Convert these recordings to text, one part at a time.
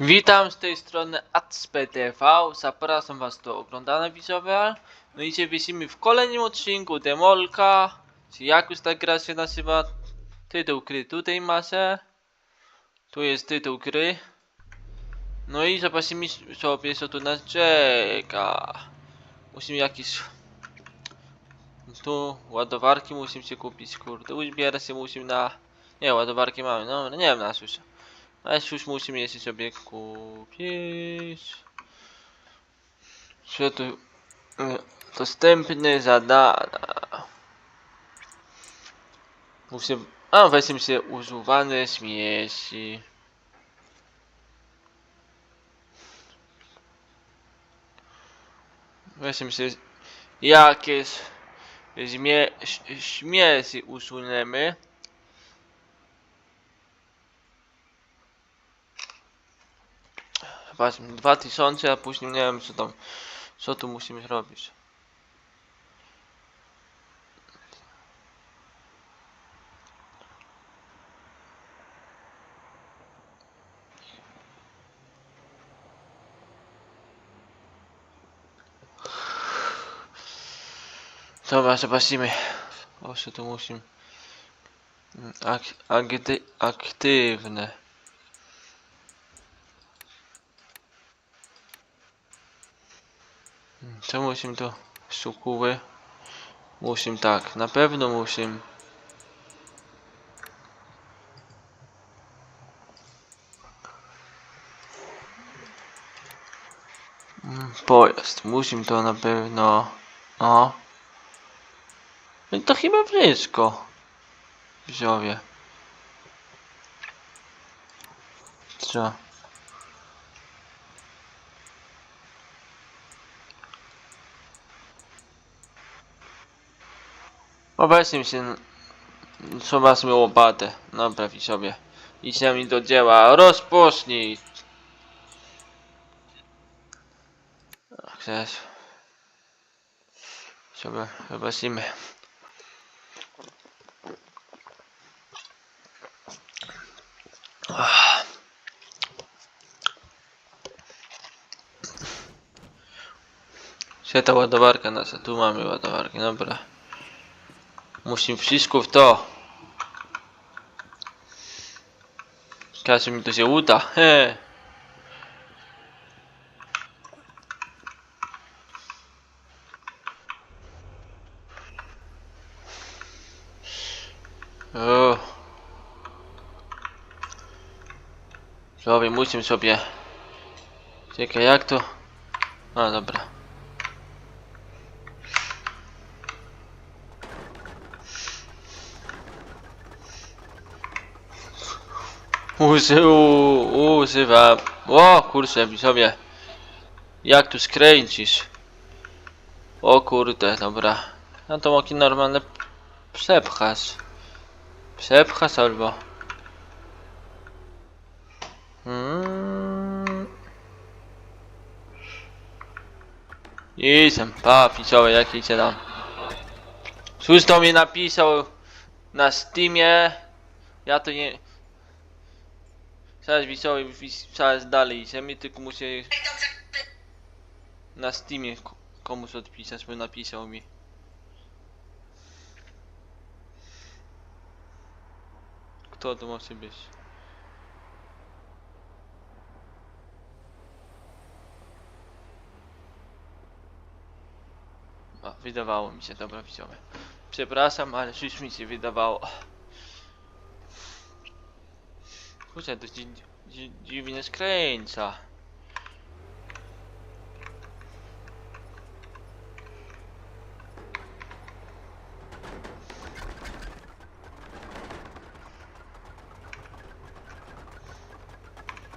Witam z tej strony ACPTV, zapraszam was do oglądania widzowie. No i dzisiaj widzimy w kolejnym odcinku Demolka, czy jak już ta gra się nazywa. Tytuł gry tutaj macie. Tu jest tytuł gry. No i zobaczymy sobie co tu nas czeka. Musimy jakieś... Tu ładowarki musimy się kupić, kurde. Uzbierać się musimy na... Nie, ładowarki mamy, no nie wiem na co. A już musimy jeszcze sobie kupić. Co tu? y, Dostępne zadania. Musimy... A, weźmy się używane śmieci. Weźmy się jakieś śmie śmieci usuniemy. Zobaczmy, 2000, a później nie wiem co tam, co tu musimy zrobić. Dobra, zobaczymy. O, co tu musimy. Mm, Ak akty aktywne. Co musimy to sukuły? Musimy tak, na pewno musimy. Mm, Pojazd, musimy to na pewno. O. No i to chyba wszystko. Wziowie. Co? Obecnie się trzeba sobie łopatę naprawić sobie. Idziemy do dzieła. Rozpocznij! Chcesz? Sobie zobaczymy. Gdzie ta ładowarka nasza? Tu mamy ładowarkę, dobra. Musimy wszystko to. Każe mi to się uda. He. Musimy sobie. Czekaj, jak to? A, dobra. Uży, używam. O kurczę, widzowie. Jak tu skręcisz? O kurde, dobra. No to moki normalne przepchasz. Przepchasz albo. Mm. Jestem, pa, widzowie, jak idzie tam. To mi napisał na Steamie. Ja to nie... Zaraz widzowie, wis- zaraz dalej idziemy, tylko muszę na Steamie ko- komuś odpisać, bo napisał mi. Kto to może być? A, wydawało mi się, dobra widzowie. Przepraszam, ale już mi się wydawało. Kurczę, to dzi dzi dziwnie skręca.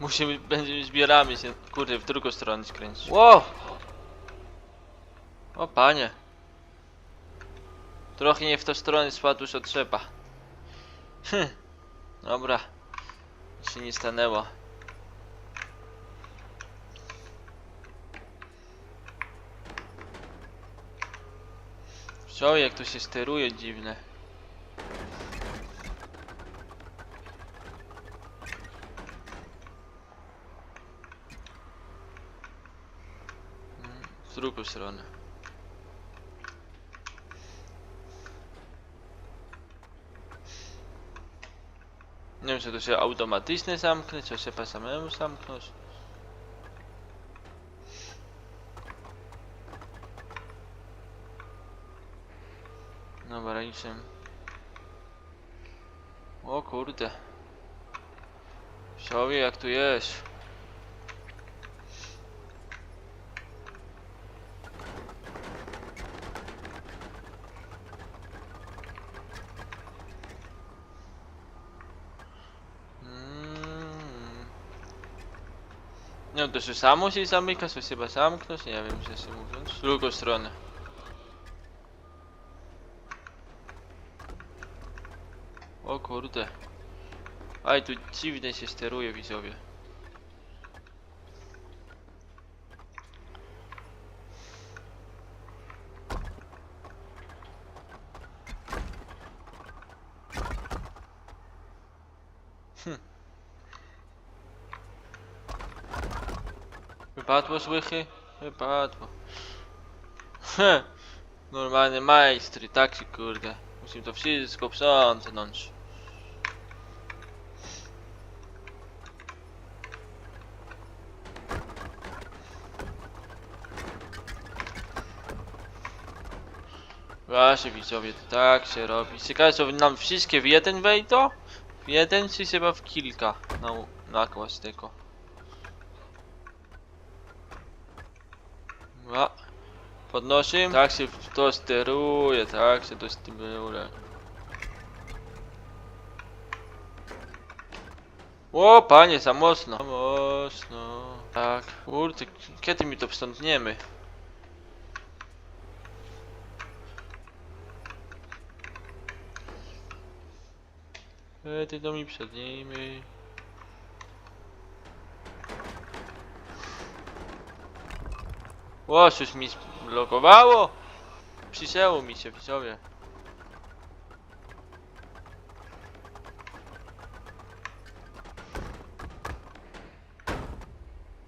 Musimy, będziemy, zbieramy się, kurde, w drugą stronę skręcić. Wow! O panie. Trochę nie w tą stronę spadł, co trzeba. Hm. Dobra się nie stanęło. Wczoraj jak to się steruje dziwne. Hmm, Z drugą stronę. Nie wiem, czy to się automatycznie zamknie, czy trzeba samemu zamknąć. Dobra, idziemy. O kurde. Wsiowie jak tu jest. Wiem, to się samo się zamyka, coś trzeba zamknąć, nie wiem, szczerze mówiąc. Z drugą stronę. O kurde. Aj, tu dziwnie się steruje widzowie. Wypadło złychy? Wypadło. Heh. Normalny majstry, tak się kurde. Musimy to wszystko przątnąć. Właśnie widzowie, to tak się robi. Ciekawe co nam wszystkie w jeden wejdą? W jeden czy chyba w kilka na, nakład tego. A, podnoszę. Tak się to steruje, tak się to steruje. O, panie, za mocno. Za mocno. Tak. Kurde, kiedy mi to wstąpniemy? Kiedy to mi przed nimi? O, coś mi blokowało? Przysięło mi się, widzowie.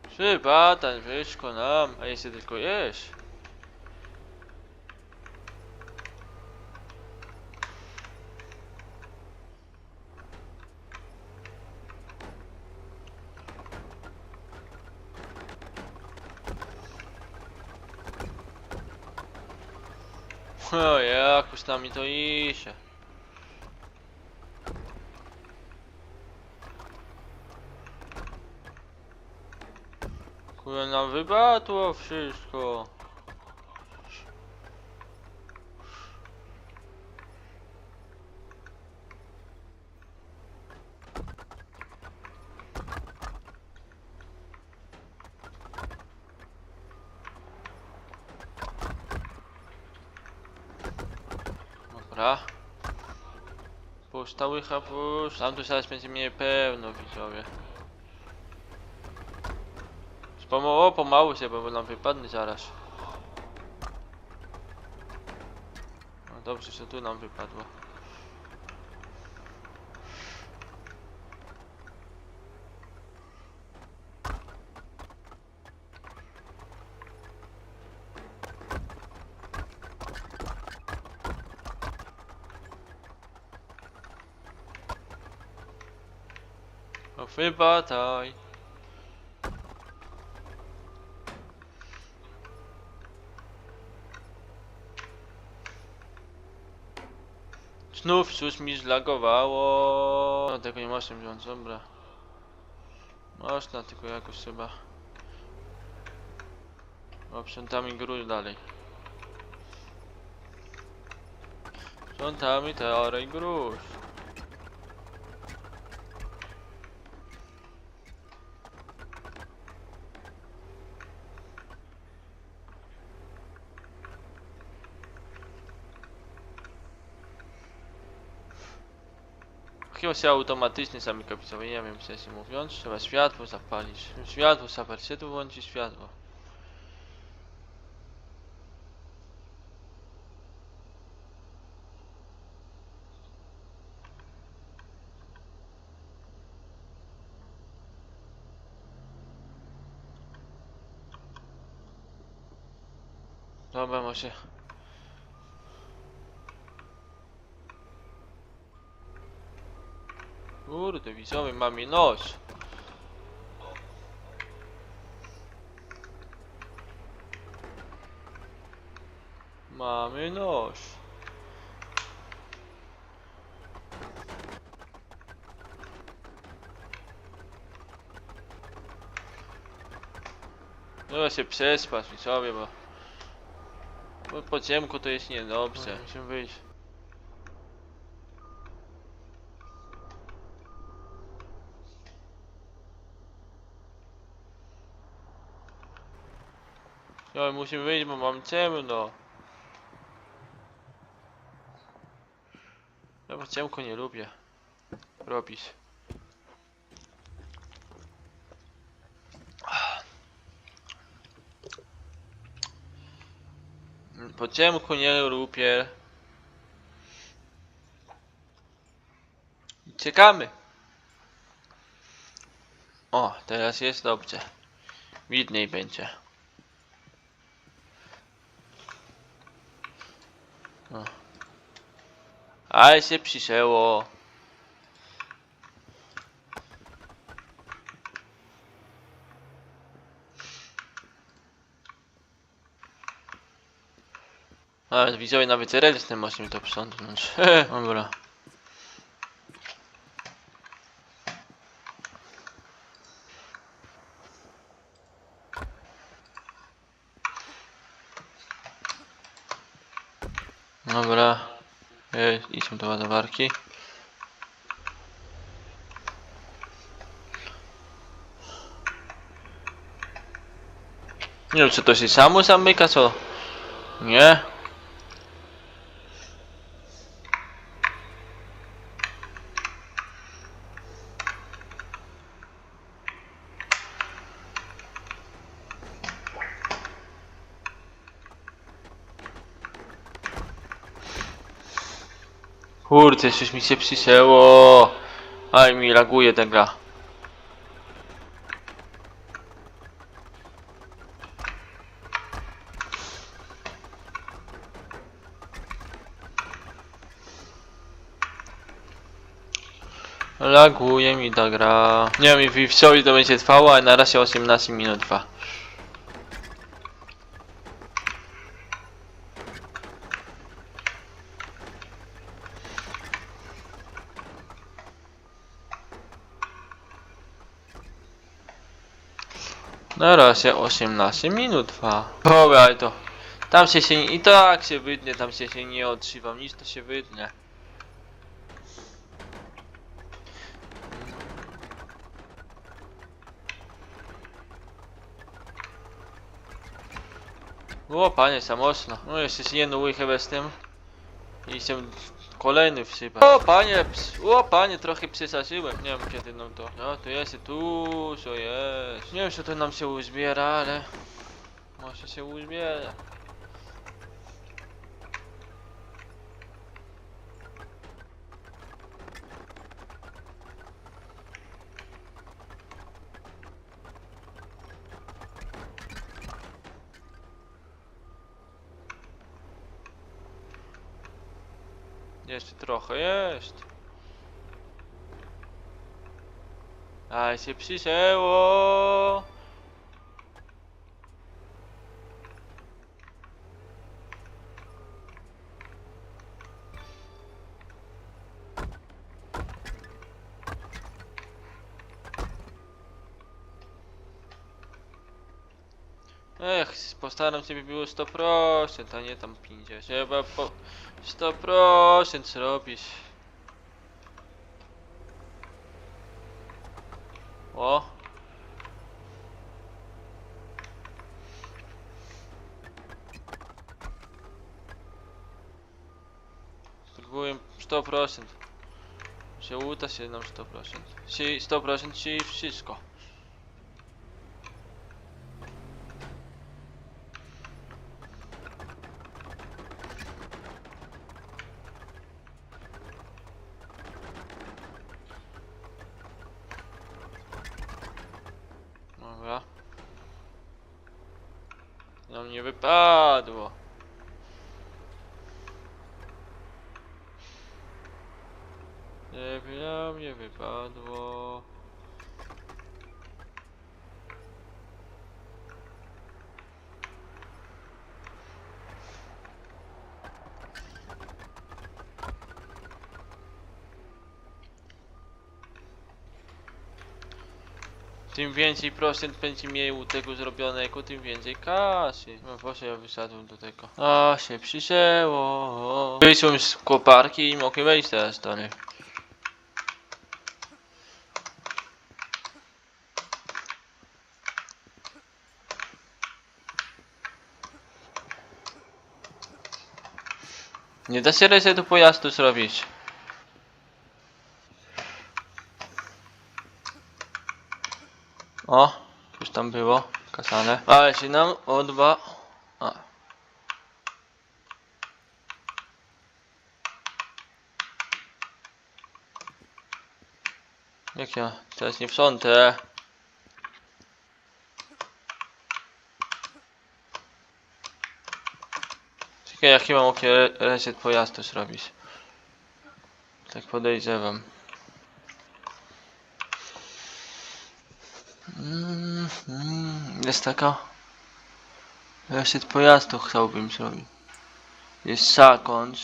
Przybadań, wyszko nam, a jeszcze tylko jesz. O, jakoś tam mi to idzie. Kurde nam wybatło wszystko. Dobra. Pusta łycha, pusta. Tam tu zaraz będzie mnie pełno, widzowie. Pomału, pomału się, bo nam wypadnie zaraz. No dobrze, że tu nam wypadło. No wypadaj. Znów coś mi zlagowało. No, tego nie można wziąć, dobra. Można, tylko jakoś chyba. Sprzątamy gruz dalej. Sprzątamy teorię gruz. Chyba się automatycznie sami kapitowie, nie wiem szczerze mówiąc. Trzeba światło zapalić. Światło zapalić, się tu włączy światło. Dobra, może. Kurde, widzowie, mamy noc. Mamy noc. Trzeba się przespać, widzowie, bo... Bo po ciemku to jest niedobrze. Musimy wyjść. No, musimy wyjść, bo mam ciemno. Ja po ciemku nie lubię robić. Po ciemku nie lubię. Czekamy. O, teraz jest dobrze. Widniej będzie. Ale się przyszło. A, widzowie nawet relsem możemy to przątnąć. Dobra. Dobra. Ej, idźmy do ładowarki. Nie wiem, czy to się samo zamyka, co? Nie? Kurde, coś mi się przysięło. Aj mi laguje ta gra. Laguje mi ta gra. Nie wiem, w to będzie trwało, ale na razie 18 minut trwa. Na razie 18 minut trwa. Dobra, to. Tam się się nie, i tak się wydnie, tam się się nie otrzymam, nic to się wydnie. O panie, za mocno. No jeszcze się jedną łychę z tym. I się kolejny wsypać. O panie, ps, o panie, trochę przesadziłem. Nie wiem kiedy nam to. No tu jest, tu co jest. Nie wiem czy to nam się uzbiera, ale... Może się uzbiera. Jeszcze trochę jest. Ale się przyszło. Ech, postaram się by było 100%, a nie tam 50. Trzeba po 100% zrobić. O. Spróbuję 100%. Się uda się nam 100%. Czyli 100% czyli wszystko. Dobra. Nam nie wypadło. Żeby nam nie wypadło. Tym więcej procent będzie miał tego zrobionego, tym więcej kasy. No proszę, ja wyszedłem do tego. A się przyjęło. Wyszłem z koparki i mogę wejść teraz dalej. Nie da się resetu pojazdu zrobić. O, już tam było, kasane. Ale się nam odba... A. Jak ja? Teraz nie wsądę. Czekaj, ja chyba mogę re- reset pojazdu zrobić. Tak podejrzewam. Mm, mm, jest taka. Reset pojazdu chciałbym zrobić. Jest zakończ.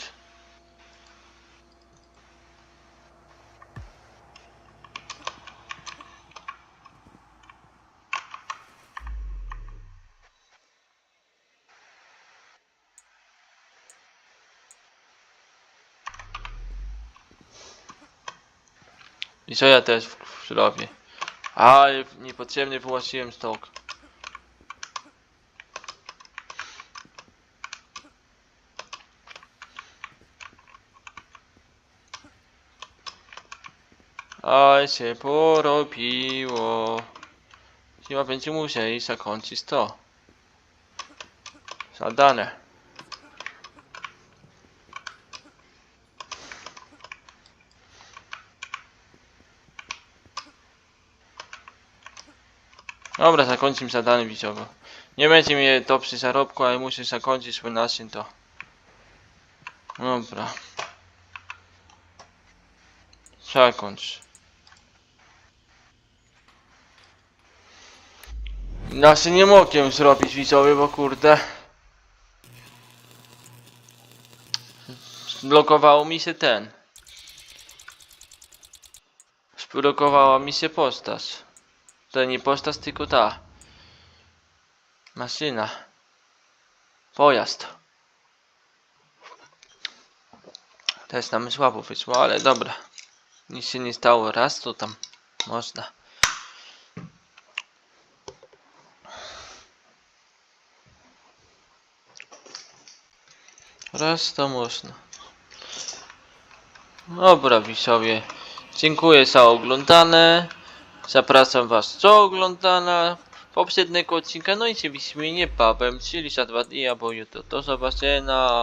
I co ja też zrobię? A, niepotrzebnie wyłączyłem stok. Aj się porobiło. Chyba będzie musieli zakończyć to. Zadane. Dobra, zakończymy zadanie widzowo. Nie będzie mnie to przy zarobku, ale muszę zakończyć swój naszyn to. Dobra. Zakończ. Znaczy nie mogłem zrobić widzowie, bo kurde. Zblokowało mi się ten. Zblokowała mi się postać. To nie postać, tylko ta. Maszyna. Pojazd. Też nam słabo wyszło, ale dobra. Nic się nie stało. Raz to tam można. Raz to można. Dobra, widzowie. Dziękuję za oglądane. Zapraszam was do oglądania poprzedniego odcinka. No i się widzimy niebawem, czyli za dwa dni albo jutro. Do zobaczenia.